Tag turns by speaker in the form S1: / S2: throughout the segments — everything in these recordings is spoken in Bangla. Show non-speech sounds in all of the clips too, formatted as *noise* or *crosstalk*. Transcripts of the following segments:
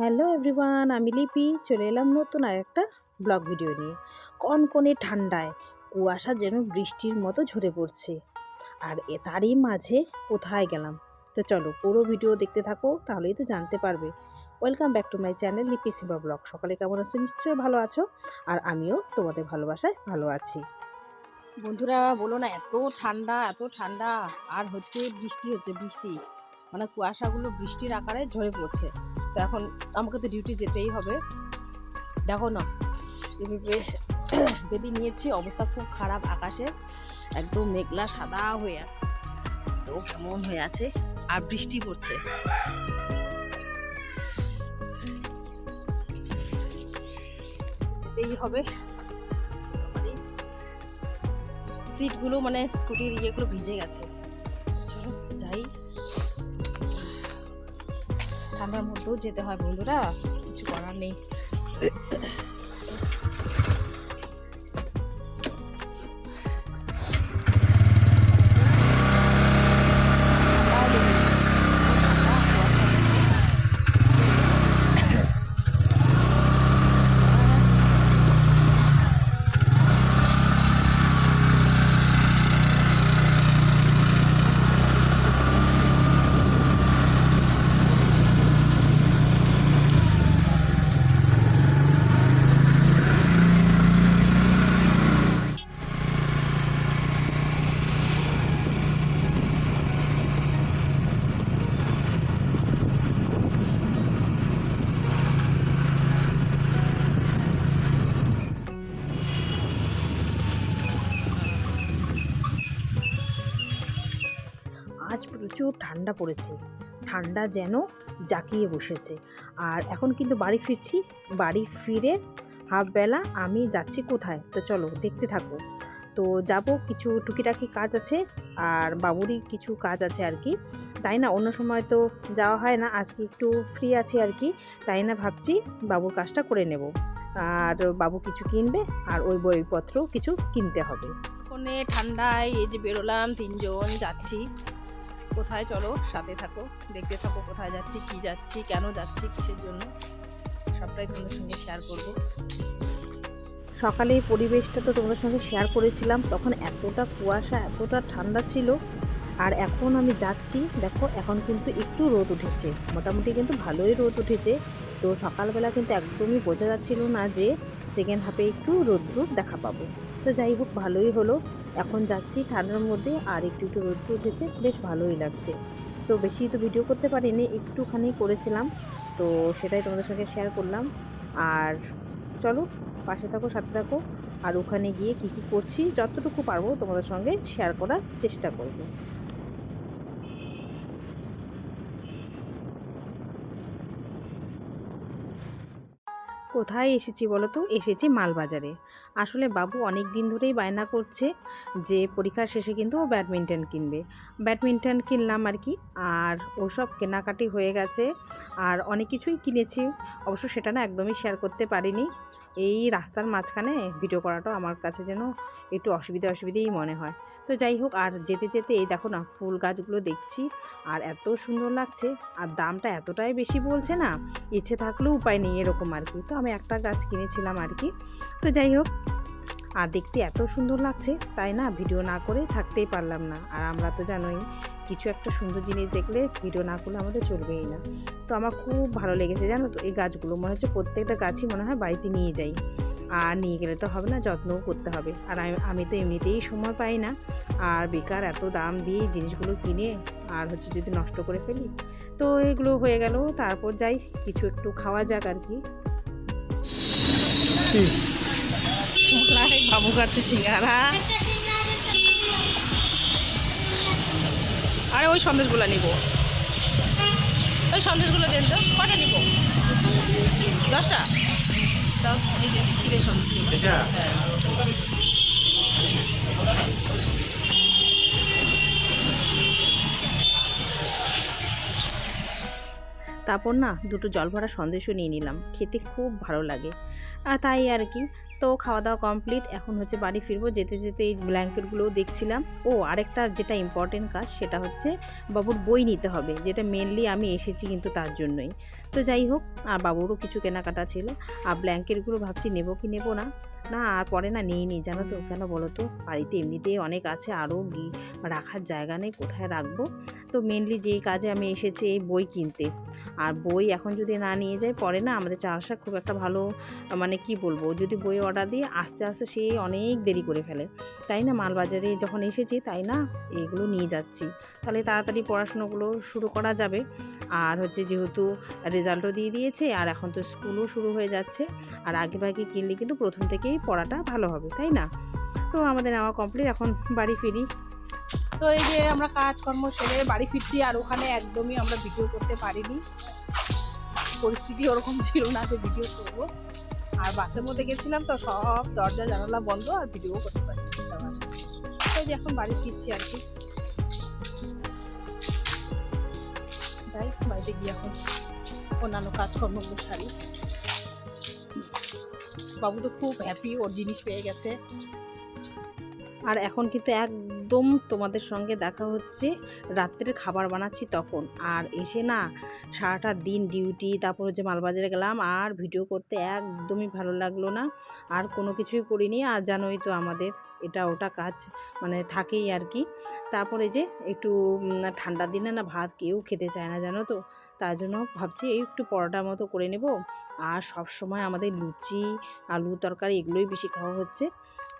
S1: হ্যালো এভরিওয়ান, আমি লিপি। চলে এলাম নতুন আর একটা ব্লগ ভিডিও নিয়ে। কনকনে ঠান্ডায়, কুয়াশা যেন বৃষ্টির মতো ঝরে পড়ছে। আর এ তারই মাঝে কোথায় গেলাম? তো চলো, পুরো ভিডিও দেখতে থাকো, তাহলেই তো জানতে পারবে। Welcome back to my channel Lipi Simba vlog. সকালে কেমন আছো? নিশ্চয়ই ভালো আছো। আর আমিও তোমাদের ভালোবাসায় ভালো আছি। বন্ধুরা, বলো না, এত ঠান্ডা এত ঠান্ডা। আর হচ্ছে বৃষ্টি হচ্ছে বৃষ্টি। মানে কুয়াশাগুলো বৃষ্টির আকারে ঝরে পড়ছে। তো এখন আমাকে তো ডিউটি যেতেই হবে। দেখো না *coughs* বেদি নিয়েছি, অবস্থা খুব খারাপ আকাশে। একদম মেঘলা সাদা হয়ে আছে। তো কেমন হয়ে আছে? আর বৃষ্টি পড়ছে। যেতেই হবে। সিটগুলো মানে স্কুটির ইয়েগুলো ভিজে গেছে। ঠান্ডার মধ্যেও যেতে হয় বন্ধুরা কিছু করার নেই। আজ প্রচুর ঠান্ডা পড়েছে। ঠান্ডা যেন জাকিয়ে বসেছে। আর এখন কিন্তু বাড়ি ফিরছি। বাড়ি ফিরে হাফ বেলা আমি যাচ্ছি কোথায়? তো চলো দেখতে থাকো। তো যাব, কিছু টুকিটাকি কাজ আছে আর বাবুরই কিছু কাজ আছে আর কি। তাই না? অন্য সময় তো যাওয়া হয় না। আজকে একটু ফ্রি আছি আর কি। তাই না ভাবছি বাবুর কাজটা করে নেব। আর বাবু কিছু কিনবে আর ওই বইপত্র কিছু কিনতে হবে। ফোনে ঠান্ডায় এই যে বেরোলাম তিনজন, যাচ্ছি। কোথায়? চলো, সাথে থাকো। দেখতে থাকো কোথায় যাচ্ছি, কি যাচ্ছি, কেন যাচ্ছি, কিসের জন্য। সবটাই তোমাদের সঙ্গে শেয়ার করব। সকালে পরিবেশটা তো তোমাদের সঙ্গে শেয়ার করেছিলাম, তখন এতটা কুয়াশা, এতটা ঠান্ডা ছিল। আর এখন আমি যাচ্ছি, দেখো, এখন কিন্তু একটু রোদ উঠেছে। মোটামুটি কিন্তু ভালোই রোদ উঠেছে। তো সকালবেলা কিন্তু একদমই বোঝা যাচ্ছিল না যে সেকেন্ড হাফে একটু রোদ্র দেখা পাবো। তো যাই হোক, ভালোই হলো। এখন যাচ্ছি ঠান্ডার মধ্যে, আর একটু একটু রোদ্র উঠেছে, বেশ ভালোই লাগছে। তো বেশি তো ভিডিও করতে পারিনি, একটুখানি করেছিলাম। তো সেটাই তোমাদের সঙ্গে শেয়ার করলাম। আর চলো, পাশে থাকো, সাথে থাকো, আর ওখানে গিয়ে কি কি করছি, যতটুকু পারব তোমাদের সঙ্গে শেয়ার করার চেষ্টা করব। কোথায় এসেছি বলো তো? এসেছি মালবাজারে। আসলে বাবু অনেক দিন ধরেই বায়না করছে যে পরীক্ষার শেষে কিন্তু ও ব্যাডমিন্টন কিনবে। ব্যাডমিন্টন কিনলাম আর কি, আর ওসব কেনাকাটি হয়ে গেছে, আর অনেক কিছুই কিনেছি। অবশ্য সেটা না একদমই শেয়ার করতে পারিনি। এই রাস্তার মাঝখানে ভিডিও করাটাও আমার কাছে যেন একটু অসুবিধা অসুবিধেই মনে হয়। তো যাই হোক, আর যেতে যেতে এই দেখো না, ফুল গাছগুলো দেখছি আর এত সুন্দর লাগছে আর দামটা এতটাই বেশি বলছে না, ইচ্ছে থাকলেও উপায় নেই এরকম আর কি। তো আমি একটা গাছ কিনেছিলাম আর কি। তো যাই হোক আর দেখতে এত সুন্দর লাগছে, তাই না? ভিডিও না করে থাকতেই পারলাম না। আর আমরা তো জানোই, কিছু একটা সুন্দর জিনিস দেখলে ভিডিও না করলে আমাদের চলবেই না। তো আমার খুব ভালো লেগেছে, জানো তো? এই গাছগুলো, মনে হচ্ছে প্রত্যেকটা গাছই মনে হয় বাড়িতে নিয়ে যাই। আর নিয়ে গেলে তো হবে না, যত্নও করতে হবে। আর আমি তো এমনিতেই সময় পাই না। আর বেকার এত দাম দিয়ে জিনিসগুলো কিনে আর হচ্ছে যদি নষ্ট করে ফেলি। তো এগুলো হয়ে গেল, তারপর যাই, কিছু একটু খাওয়া যাক আর কি? বাবু কাছে সিঙ্গারা। আরে ওই সন্দেশগুলো নিব। ওই সন্দেশগুলো দেন তো কটা নিব? দশটা? দাও, এই যে ক্ষীরের সন্দেশগুলো। তারপর না দুটো জল ভরা সন্দেশও নিয়ে নিলাম। খেতে খুব ভালো লাগে। আর তাই আর কি তো খাওয়া দাওয়া কমপ্লিট এখন হচ্ছে বাড়ি ফিরবো। যেতে যেতে এই ব্ল্যাঙ্কেটগুলোও দেখছিলাম। ও, আরেকটা যেটা ইম্পর্টেন্ট কাজ, সেটা হচ্ছে বাবুর বই নিতে হবে, যেটা মেনলি আমি এসেছি কিন্তু তার জন্যই। তো যাই হোক, আর বাবুরও কিছু কেনাকাটা ছিল, আর ব্ল্যাঙ্কেটগুলো ভাবছি নেব কি নেব না। না, আর পরে না নিই জানো তো, কেন বলো তো? বাড়িতে এমনিতেই অনেক আছে আরও রাখার জায়গা নেই, কোথায় রাখব? তো মেনলি যেই কাজে আমি এসেছি, এই বই কিনতে। আর বই এখন যদি না নিয়ে যাই, পরে না আমাদের চাষা খুব একটা ভালো মানে কি বলব, যদি বই অর্ডার দিয়ে আস্তে আস্তে সে অনেক দেরি করে ফেলে। তাই না, মালবাজারে যখন এসেছি, তাই না, এগুলো নিয়ে যাচ্ছি। তাহলে তাড়াতাড়ি পড়াশুনোগুলো শুরু করা যাবে। আর হচ্ছে যেহেতু রেজাল্টও দিয়ে দিয়েছে, আর এখন তো স্কুলও শুরু হয়ে যাচ্ছে, আর আগে ভাগে কিনলে কিন্তু প্রথম থেকেই পড়াটা ভালো হবে, তাই না? তো আমাদের নেওয়া কমপ্লিট এখন বাড়ি ফিরি।
S2: তো এই যে আমরা কাজকর্ম সেরে বাড়ি ফিরছি, আর ওখানে একদমই আমরা ভিডিও করতে পারিনি। পরিস্থিতি ওরকম ছিল না যে ভিডিও করব। আর বাসের মধ্যে গেছিলাম তো সব দরজা জানালা বন্ধ, আর ভিডিও করতে পারিনি। তো এই যে এখন বাড়ি ফিরছি আর কি। বাড়িতে গিয়ে এখন অন্যান্য কাজকর্মগুলো সারি। বাবু তো খুব হ্যাপি ওর জিনিস পেয়ে গেছে।
S1: আর এখন কিন্তু একদম তোমাদের সঙ্গে দেখা হচ্ছে, রাত্রের খাবার বানাচ্ছি তখন। আর এসে না সারাটা দিন ডিউটি তারপর হচ্ছে মালবাজারে গেলাম আর ভিডিও করতে একদমই ভালো লাগল না। আর কোনো কিছুই করিনি আর জানোই তো আমাদের এটা ওটা কাজ মানে থাকেই আর কি। তারপরে যে একটু উম, ঠান্ডার দিনে না ভাত কেউ খেতে চায় না জানো তো? তার জন্য ভাবছি একটু পরোটার মতো করে নেব। আর সব সময় আমাদের লুচি আলু তরকারি এগুলোই বেশি খাওয়া হচ্ছে।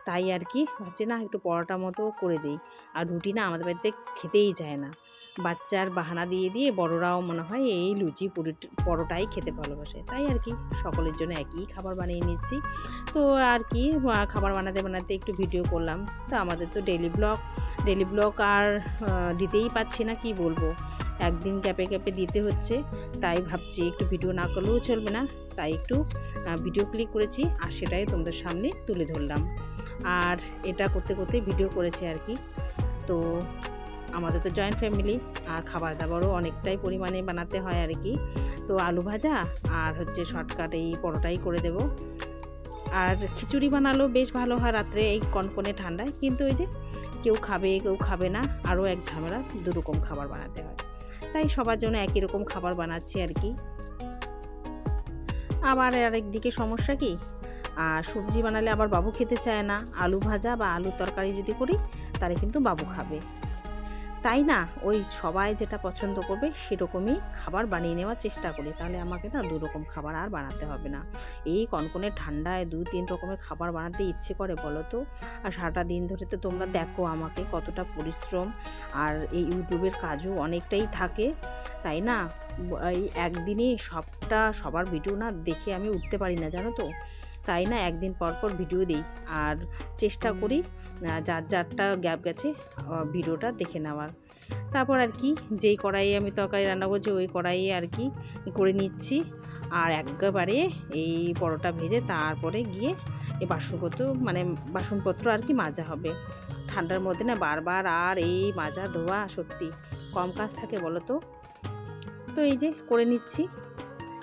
S1: তাই আর কি। ভাবছি না একটু পরোটা মতো করে দিই। আর রুটি না আমাদের বাড়িতে খেতেই যায় না। বাচ্চার বাহানা দিয়ে দিয়ে বড়রাও মনে হয় এই লুচি পুরি- পরোটাই খেতে ভালোবাসে। তাই আর কি, সকলের জন্য একই খাবার বানিয়ে নিচ্ছি। তো আর কি খাবার বানাতে বানাতে একটু ভিডিও করলাম। তো আমাদের তো ডেলি ব্লগ ডেলি ব্লগ আর দিতেই পাচ্ছি না, কি বলব? একদিন ক্যাপে ক্যাপে দিতে হচ্ছে। তাই ভাবছি একটু ভিডিও না করলেও চলবে না। তাই একটু ভিডিও ক্লিক করেছি আর সেটাই তোমাদের সামনে তুলে ধরলাম। আর এটা করতে করতে ভিডিও করেছি আর কি। তো আমাদের তো জয়েন্ট ফ্যামিলি আর খাবার দাবারও অনেকটাই পরিমাণে বানাতে হয় আর কি। তো আলু ভাজা আর হচ্ছে শর্টকাট এই পরোটাই করে দেব। আর খিচুড়ি বানালেও বেশ ভালো হয় রাত্রে এই কনকনে ঠান্ডায়। কিন্তু ওই যে কেউ খাবে কেউ খাবে না, আরও এক ঝামেলা দু রকম খাবার বানাতে হয়। তাই সবার জন্য একই রকম খাবার বানাচ্ছি আর কি। আবার আরেক দিকে সমস্যা কি? আর সবজি বানালে আবার বাবু খেতে চায় না। আলু ভাজা বা আলু তরকারি যদি করি, তাহলে কিন্তু বাবু খাবে। তাই না? ওই সবাই যেটা পছন্দ করবে, সেরকমই খাবার বানিয়ে নেওয়ার চেষ্টা করি। তাহলে আমাকে না দু রকম খাবার আর বানাতে হবে না। এই কনকনে ঠান্ডায় দু তিন রকমের খাবার বানাতে ইচ্ছে করে, বলো তো? আর সারাটা দিন ধরে তো তোমরা দেখো আমাকে কতটা পরিশ্রম। আর এই ইউটিউবের কাজও অনেকটাই থাকে। তাই না? এই একদিনে সবটা, সবার ভিডিও না দেখে আমি উঠতে পারি না, জানো তো? তাই না একদিন পর পর ভিডিও দিই। আর চেষ্টা করি যার যারটা গ্যাপ গেছে ভিডিওটা দেখে নেওয়ার। তারপর আর কি, যেই কড়াইয়ে আমি তরকারি রান্না করছি, ওই কড়াইয়ে আর কি করে নিচ্ছি। আর একেবারে এই পরোটা ভেজে তারপরে গিয়ে এই বাসনপত্র মানে বাসনপত্র আর কি মাজা হবে। ঠান্ডার মধ্যে না বারবার আর এই মাজা ধোয়া সত্যি কম কাজ থাকে বলো তো। তো এই যে করে নিচ্ছি।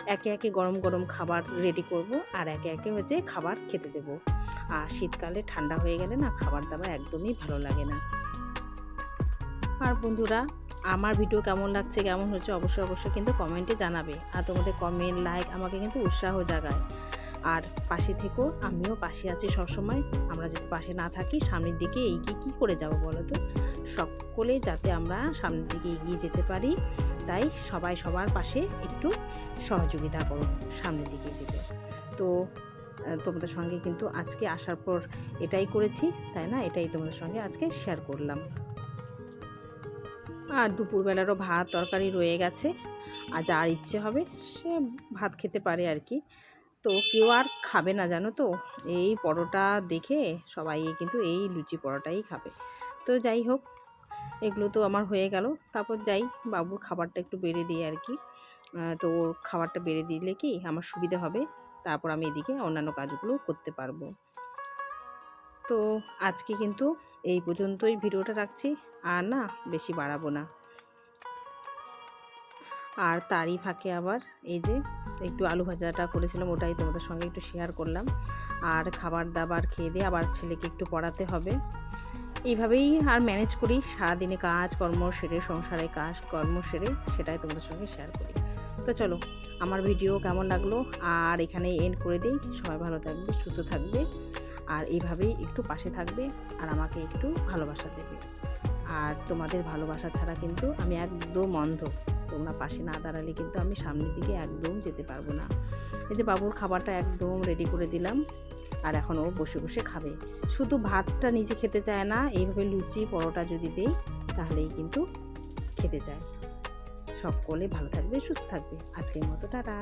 S1: একে একে গরম গরম খাবার রেডি করব আর একে একে হচ্ছে খাবার খেতে দেবো। আর শীতকালে ঠান্ডা হয়ে গেলে না খাবার দাবার একদমই ভালো লাগে না। আর বন্ধুরা, আমার ভিডিও কেমন লাগছে, কেমন হচ্ছে অবশ্যই অবশ্যই কিন্তু কমেন্টে জানাবে। আর তোমাদের কমেন্ট লাইক আমাকে কিন্তু উৎসাহ জাগায়। আর পাশে থেকেও আমিও পাশে আছি সবসময়। আমরা যদি পাশে না থাকি, সামনের দিকে এগিয়ে কী করে যাব বলো তো? সকলে যাতে আমরা সামনের দিকে এগিয়ে যেতে পারি, তাই সবাই সবার পাশে একটু সহযোগিতা করো সামনের দিকে যেতে। তো তোমাদের সঙ্গে কিন্তু আজকে আসার পর এটাই করেছি, তাই না? এটাই তোমাদের সঙ্গে আজকে শেয়ার করলাম। আর দুপুরবেলারও ভাত তরকারি রয়ে গেছে, আর যার ইচ্ছে হবে সে ভাত খেতে পারে আর কি। তো কেউ আর খাবে না, জানো তো? এই পরোটা দেখে সবাই কিন্তু এই লুচি পরোটাই খাবে। তো যাই হোক এগুলো তো আমার হয়ে গেল। তারপর যাই, বাবুর খাবারটা একটু বেড়ে দিই আর কি। তো ওর খাবারটা বেড়ে দিলে কি আমার সুবিধা হবে। তারপর আমি এদিকে অন্যান্য কাজগুলো করতে পারব। তো আজকে কিন্তু এই পর্যন্তই ভিডিওটা রাখছি। আর না, বেশি বাড়াবো না। আর তারই ফাঁকে আবার এই যে একটু আলু ভাজাটা করেছিলাম, ওটাই তোমাদের সঙ্গে একটু শেয়ার করলাম। আর খাবার দাবার খেয়ে দিয়ে আবার ছেলেকে একটু পড়াতে হবে। এইভাবেই আর ম্যানেজ করি। সারাদিনে কাজ, কর্ম সেরে, সংসারে কাজ, কর্ম সেরে, সেটাই তোমাদের সঙ্গে শেয়ার করি। তো চলো, আমার ভিডিও কেমন লাগল? আর এখানে এন্ড করে দিই। সবাই ভালো থাকবে, সুস্থ থাকবে। আর এইভাবেই একটু পাশে থাকবে আর আমাকে একটু ভালোবাসা দেবে। আর তোমাদের ভালোবাসা ছাড়া কিন্তু আমি একদম অন্ধ। তোমরা পাশে না দাঁড়ালে কিন্তু আমি সামনের দিকে একদম যেতে পারব না। এই যে বাবুর খাবারটা একদম রেডি করে দিলাম আর এখন ও বসে বসে খাবে। শুধু ভাতটা নিজে খেতে চায় না, এইভাবে লুচি, পরোটা যদি দেই, তাহলেই কিন্তু খেতে চায়। সকলে ভালো থাকবে, সুস্থ থাকবে। আজকের মতো, টাটা।